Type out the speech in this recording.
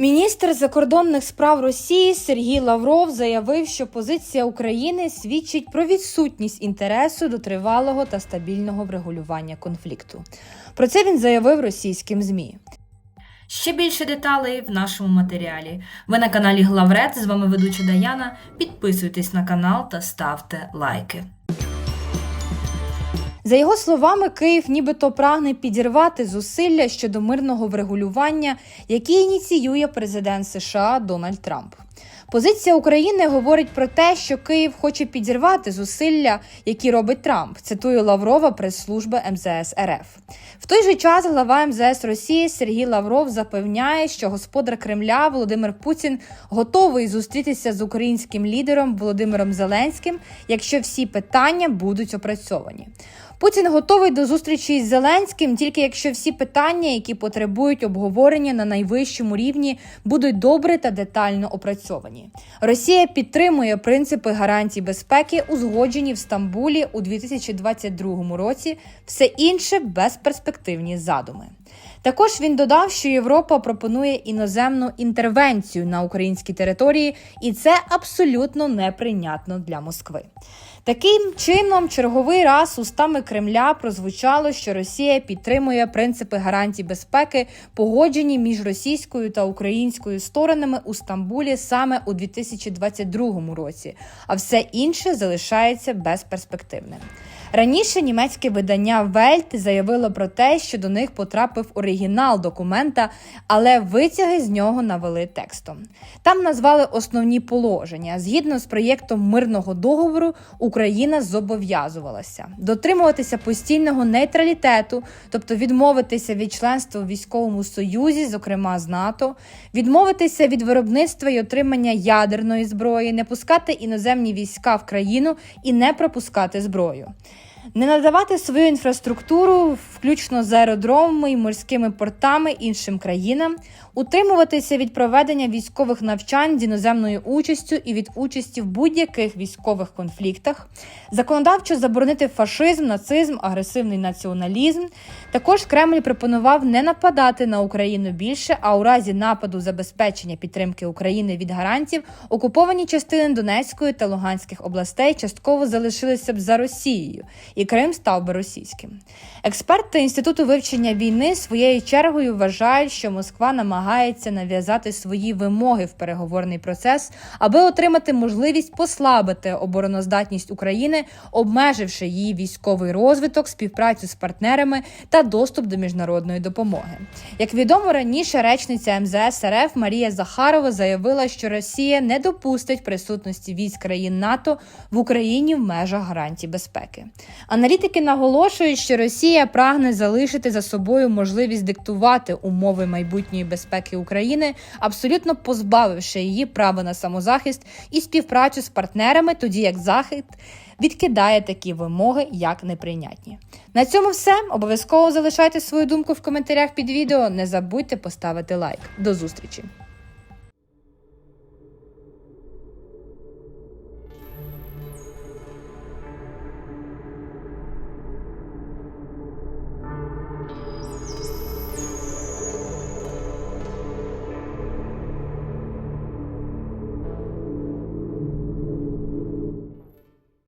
Міністр закордонних справ Росії Сергій Лавров заявив, що позиція України свідчить про відсутність інтересу до тривалого та стабільного врегулювання конфлікту. Про це він заявив російським змі. Ще більше деталей в нашому матеріалі. Ви на каналі Главред. З вами ведуча Даяна. Підписуйтесь на канал та ставте лайки. За його словами, Київ нібито прагне підірвати зусилля щодо мирного врегулювання, які ініціює президент США Дональд Трамп. Позиція України говорить про те, що Київ хоче підірвати зусилля, які робить Трамп. Цитую Лаврова прес-служби МЗС РФ. В той же час глава МЗС Росії Сергій Лавров запевняє, що господар Кремля Володимир Путін готовий зустрітися з українським лідером Володимиром Зеленським, якщо всі питання будуть опрацьовані. Путін готовий до зустрічі з Зеленським, тільки якщо всі питання, які потребують обговорення на найвищому рівні, будуть добре та детально опрацьовані. Росія підтримує принципи гарантій безпеки, узгоджені в Стамбулі у 2022 році. Все інше безперспективні задуми. Також він додав, що Європа пропонує іноземну інтервенцію на українській території, і це абсолютно неприйнятно для Москви. Таким чином, черговий раз устами Кремля прозвучало, що Росія підтримує принципи гарантій безпеки, погоджені між російською та українською сторонами у Стамбулі саме у 2022 році, а все інше залишається безперспективним. Раніше німецьке видання Вельт заявило про те, що до них потрапив оригінал документа, але витяги з нього навели текстом. Там назвали основні положення. Згідно з проєктом мирного договору, Україна зобов'язувалася дотримуватися постійного нейтралітету, тобто відмовитися від членства у військовому союзі, зокрема з НАТО, відмовитися від виробництва і отримання ядерної зброї, не пускати іноземні війська в країну і не пропускати зброю. Не надавати свою інфраструктуру, включно з аеродромами і морськими портами іншим країнам, утримуватися від проведення військових навчань з іноземною участю і від участі в будь-яких військових конфліктах, законодавчо заборонити фашизм, нацизм, агресивний націоналізм. Також Кремль пропонував не нападати на Україну більше, а у разі нападу забезпечення підтримки України від гарантів окуповані частини Донецької та Луганських областей частково залишилися б за Росією, і Крим став би російським. Експерти інституту вивчення війни своєю чергою вважають, що Москва намагається нав'язати свої вимоги в переговорний процес, аби отримати можливість послабити обороноздатність України, обмеживши її військовий розвиток, співпрацю з партнерами та доступ до міжнародної допомоги. Як відомо раніше, речниця МЗС РФ Марія Захарова заявила, що Росія не допустить присутності військ країн НАТО в Україні в межах гарантій безпеки. Аналітики наголошують, що Росія прагне залишити за собою можливість диктувати умови майбутньої безпеки України, абсолютно позбавивши її права на самозахист і співпрацю з партнерами, тоді як захід відкидає такі вимоги як неприйнятні. На цьому все. Обов'язково залишайте свою думку в коментарях під відео. Не забудьте поставити лайк. До зустрічі!